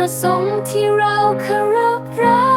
พระสงฆ์ที่เราเคารพรัก